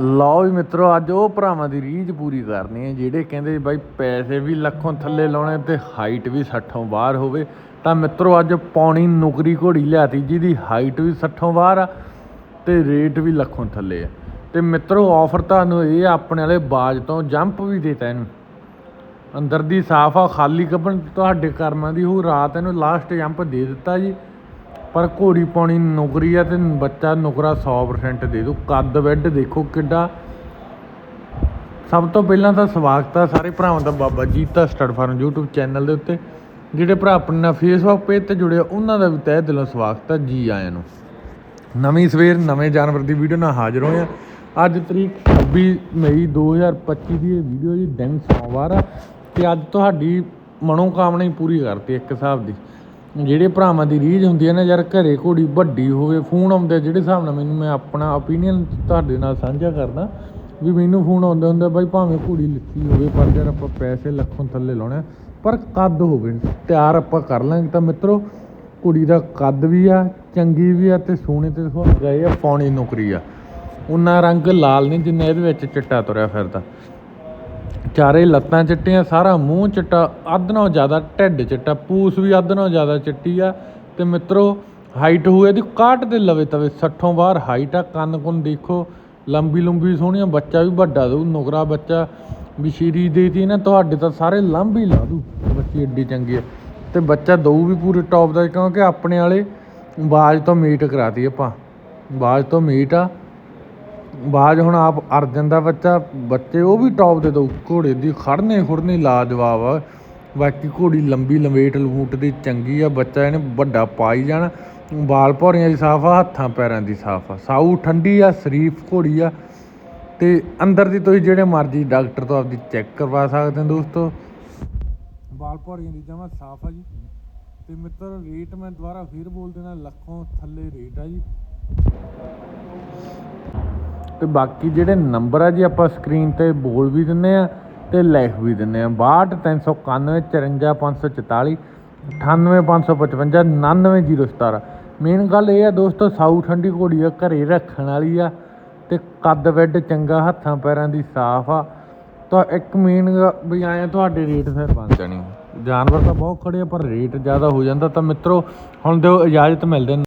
ਲਓ ਵੀ ਮਿੱਤਰੋ ਅੱਜ ਉਹ ਭਰਾਵਾਂ ਦੀ ਰੀਝ ਪੂਰੀ ਕਰਨੀ ਹੈ ਜਿਹੜੇ ਕਹਿੰਦੇ ਬਾਈ ਪੈਸੇ ਵੀ ਲੱਖੋਂ ਥੱਲੇ ਲਾਉਣੇ ਤੇ ਹਾਈਟ ਵੀ 60ੋਂ ਬਾਹਰ ਹੋਵੇ। ਤਾਂ ਮਿੱਤਰੋ ਅੱਜ ਪੌਣੀ ਨੁਕਰੀ ਘੋੜੀ ਲਿਆਤੀ ਜਿਹਦੀ ਹਾਈਟ ਵੀ 60ੋਂ ਬਾਹਰ ਆ ਤੇ ਰੇਟ ਵੀ ਲੱਖੋਂ ਥੱਲੇ ਆ। ਤੇ ਮਿੱਤਰੋ ਆਫਰ ਤੁਹਾਨੂੰ ਇਹ ਆ, ਆਪਣੇ ਵਾਲੇ ਬਾਜ ਤੋਂ ਜੰਪ ਵੀ ਦੇਤਾ ਇਹਨੂੰ। ਅੰਦਰ ਦੀ ਸਾਫ਼ ਆ ਖਾਲੀ ਕੱਪਣ ਤੁਹਾਡੇ ਕਰਮਾਂ ਦੀ ਉਹ ਰਾਤ ਇਹਨੂੰ ਲਾਸਟ ਜੰਪ ਦੇ ਦਿੱਤਾ ਜੀ। ਪਰ ਘੋੜੀ ਪਾਉਣੀ ਨੌਕਰੀ ਆ ਤੇ ਬੱਚਾ ਨੌਕਰਾ 100% ਦੇ ਦੋ। ਕੱਦ ਬੈੱਡ ਦੇਖੋ ਕਿੱਡਾ। ਸਭ ਤੋਂ ਪਹਿਲਾਂ ਤਾਂ ਸਵਾਗਤ ਆ ਸਾਰੇ ਭਰਾਵਾਂ ਦਾ Baba Jeeta stud farm YouTube channel ਦੇ ਉੱਤੇ। ਜਿਹੜੇ ਭਰਾ ਆਪਣੇ ਨਾਲ ਫੇਸਬੁੱਕ ਪੇਜ ਤੇ ਜੁੜੇ ਆ, ਉਹਨਾਂ ਦਾ ਵੀ ਤਹਿ ਦਿਲੋਂ ਸਵਾਗਤ ਆ। ਜੀ ਆਇਆਂ ਨੂੰ। ਨਵੀਂ ਸਵੇਰ, ਨਵੇਂ ਜਾਨਵਰ ਦੀ ਵੀਡੀਓ ਨਾਲ ਹਾਜ਼ਰ ਹੋਏ ਆ। ਅੱਜ ਤਰੀਕ 26 ਮਈ 2025 ਦੀ ਇਹ ਵੀਡੀਓ ਜੀ ਦਿਨ ਸੋਮਵਾਰ ਆ। ਤੇ ਅੱਜ ਤੁਹਾਡੀ ਮਨੋਕਾਮਨਾ ਹੀ ਪੂਰੀ ਕਰਤੀ ਇੱਕ ਹਿਸਾਬ ਦੀ। ਜਿਹੜੇ ਭਰਾਵਾਂ ਦੀ ਰੀਝ ਹੁੰਦੀ ਹੈ ਨਾ ਯਾਰ ਘਰੇ ਘੋੜੀ ਵੱਡੀ ਹੋਵੇ ਫੋਨ ਆਉਂਦੇ ਆ, ਜਿਹੜੇ ਹਿਸਾਬ ਨਾਲ ਮੈਨੂੰ ਮੈਂ ਆਪਣਾ ਓਪੀਨੀਅਨ ਤੁਹਾਡੇ ਨਾਲ ਸਾਂਝਾ ਕਰਦਾ ਵੀ ਮੈਨੂੰ ਫੋਨ ਆਉਂਦੇ ਹੁੰਦੇ ਆ, ਬਾਈ ਭਾਵੇਂ ਘੋੜੀ ਲਿੱਤੀ ਹੋਵੇ ਪਰ ਯਾਰ ਆਪਾਂ ਪੈਸੇ ਲੱਖੋਂ ਥੱਲੇ ਲਾਉਣੇ ਆ, ਪਰ ਕੱਦ ਹੋਵੇ ਤਿਆਰ ਆਪਾਂ ਕਰ ਲਾਂਗੇ। ਤਾਂ ਮਿੱਤਰੋ ਕੁੜੀ ਦਾ ਕੱਦ ਵੀ ਆ ਚੰਗੀ ਵੀ ਆ ਤੇ ਸੋਹਣੇ ਤੇ ਸੁਹਾਗਾ ਇਹ ਆ ਪੌਣੀ ਨੌਕਰੀ ਆ। ਉਹਨਾਂ ਰੰਗ ਲਾਲ ਨਹੀਂ ਜਿੰਨਾ ਇਹਦੇ ਵਿੱਚ ਚਿੱਟਾ ਤੁਰਿਆ ਫਿਰਦਾ। ਚਾਰੇ ਲੱਤਾਂ ਚਿੱਟੀਆਂ, ਸਾਰਾ ਮੂੰਹ ਚਿੱਟਾ, ਅੱਧ ਨਾਲੋਂ ਜ਼ਿਆਦਾ ਢਿੱਡ ਚਿੱਟਾ ਪੂਛ ਵੀ ਅੱਧ ਨਾਲੋਂ ਜ਼ਿਆਦਾ ਚਿੱਟੀ ਆ। ਤੇ ਮਿੱਤਰੋ ਹਾਈਟ ਹੋਏ ਦੀ 61 ਦੇ ਲਵੇ ਤਵੇ 60ੋਂ ਬਾਹਰ ਹਾਈਟ ਆ, ਕੰਨ ਕੁੰਨ ਦੇਖੋ, ਲੰਬੀ ਲੰਬੀ ਸੋਹਣੀਆਂ ਬੱਚਾ ਵੀ ਵੱਡਾ ਦੂ ਨੁਕਰਾ ਬੱਚਾ, ਵੀ ਸ਼ੀਰੀ ਦੇਤੀ ਨਾ, ਤੁਹਾਡੇ ਤਾਂ ਸਾਰੇ ਲੰਬੀ ਲਾ ਦੂ ਬੱਚੀ ਏਡੀ ਚੰਗੀ ਆ। ਤੇ ਬੱਚਾ ਦਊ ਵੀ ਪੂਰੇ ਟੌਪ ਦਾ, ਕਿਉਂਕਿ ਆਪਣੇ ਵਾਲੇ ਬਾਜ ਤੋਂ ਮੀਟ ਕਰਾਤੀ ਆਪਾਂ, ਬਾਜ ਤੋਂ ਮੀਟ ਆ। ਬਾਜ ਹੁਣ ਆਪ ਅਰਜਨ ਦਾ ਬੱਚਾ, ਬੱਚੇ ਉਹ ਵੀ ਟੌਪ ਦੇ ਦੋ। ਘੋੜੇ ਦੀ ਖੜਨੇ ਖੁੜਨੇ ਲਾਜਵਾਬ ਆ। ਬਾਕੀ ਘੋੜੀ ਲੰਬੀ ਲੰਬੇਟ ਲਵੂਟ ਦੀ ਚੰਗੀ ਆ। ਬੱਚਾ ਇਹਨੇ ਵੱਡਾ ਪਾਈ ਜਾਣਾ। ਬਾਲ ਭੌਰੀਆਂ ਦੀ ਸਾਫ਼ ਆ, ਹੱਥਾਂ ਪੈਰਾਂ ਦੀ ਸਾਫ਼ ਆ। ਸਾਊ ਠੰਡੀ ਆ, ਸ਼ਰੀਫ ਘੋੜੀ ਆ। ਤੇ ਅੰਦਰ ਦੀ ਤੁਸੀਂ ਜਿਹੜੇ ਮਰਜ਼ੀ ਡਾਕਟਰ ਤੋਂ ਆਪਦੀ ਚੈੱਕ ਕਰਵਾ ਸਕਦੇ ਹੋ ਦੋਸਤੋ। ਬਾਲ ਭੌਰੀਆਂ ਦੀ ਜਮਾ ਸਾਫ਼ ਆ ਜੀ। ਤੇ ਮਿੱਤਰ ਰੇਟ ਮੈਂ ਦੁਬਾਰਾ ਫੇਰ ਬੋਲ ਦੇਣਾ, ਲੱਖੋਂ ਥੱਲੇ ਰੇਟ ਆ ਜੀ। ਤੇ ਬਾਕੀ ਜਿਹੜੇ ਨੰਬਰ ਆ ਜੀ ਆਪਾਂ ਸਕਰੀਨ ਤੇ ਬੋਲ ਵੀ ਦਿੰਨੇ ਆ ਤੇ ਲਿਖ ਵੀ ਦਿੰਨੇ ਆ। 62 391 54 544 98555 99017 ਮੇਨ ਗੱਲ ਇਹ ਆ ਦੋਸਤੋ, ਸਾਊ ਠੰਡੀ ਘੋੜੀ ਆ, ਘਰੇ ਰੱਖਣ ਵਾਲੀ ਆ ਤੇ ਕੱਦ ਵੈਡ ਚੰਗਾ, ਹੱਥਾਂ ਪੈਰਾਂ ਦੀ ਸਾਫ਼ ਆ। ਤਾਂ ਇੱਕ ਮੇਨ ਵੀ ਆਏ ਤੁਹਾਡੇ ਰੇਟ ਫਿਰ ਬਣ ਜਾਣੀ। ਜਾਨਵਰ ਤਾਂ ਬਹੁਤ ਖੜੇ ਆ, ਪਰ ਰੇਟ ਜ਼ਿਆਦਾ ਹੋ ਜਾਂਦਾ। ਤਾਂ ਮਿੱਤਰੋ, ਹੁਣ ਦਿਓ ਇਜਾਜ਼ਤ, ਮਿਲਦੇ